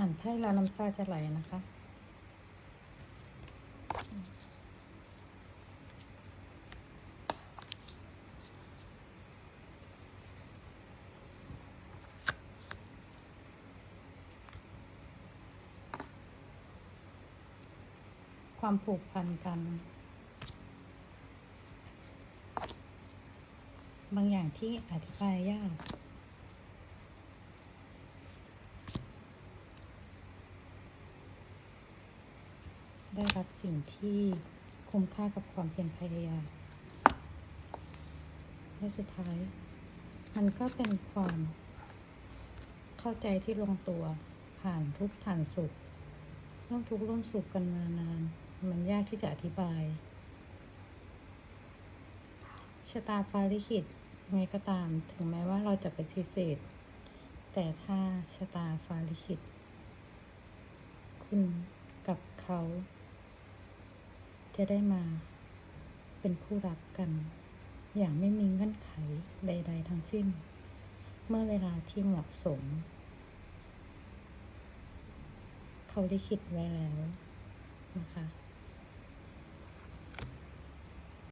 อ่านไพ่แล้วน้ำตาจะไหลนะคะ ความผูกพันกัน บางอย่างที่อธิบายยาก ได้รับสิ่งที่คุ้มค่ากับความเพียรพยายามและสุดท้าย มันก็เป็นความเข้าใจที่ลงตัวผ่านทุกข์ผ่านสุขร่วมทุกข์ร่วมสุขกันมานาน มันยากที่จะอธิบายชะตาฟ้าลิขิตยังไงก็ตาม ถึงแม้ว่าเราจะปฏิเสธ แต่ถ้าชะตาฟ้าลิขิต คุณกับเขา จะได้มาเป็นคู่รักกัน อย่างไม่มีเงื่อนไขใด ๆ ทั้งสิ้น เมื่อเวลาที่เหมาะสม เขาได้คิดไว้แล้วนะคะ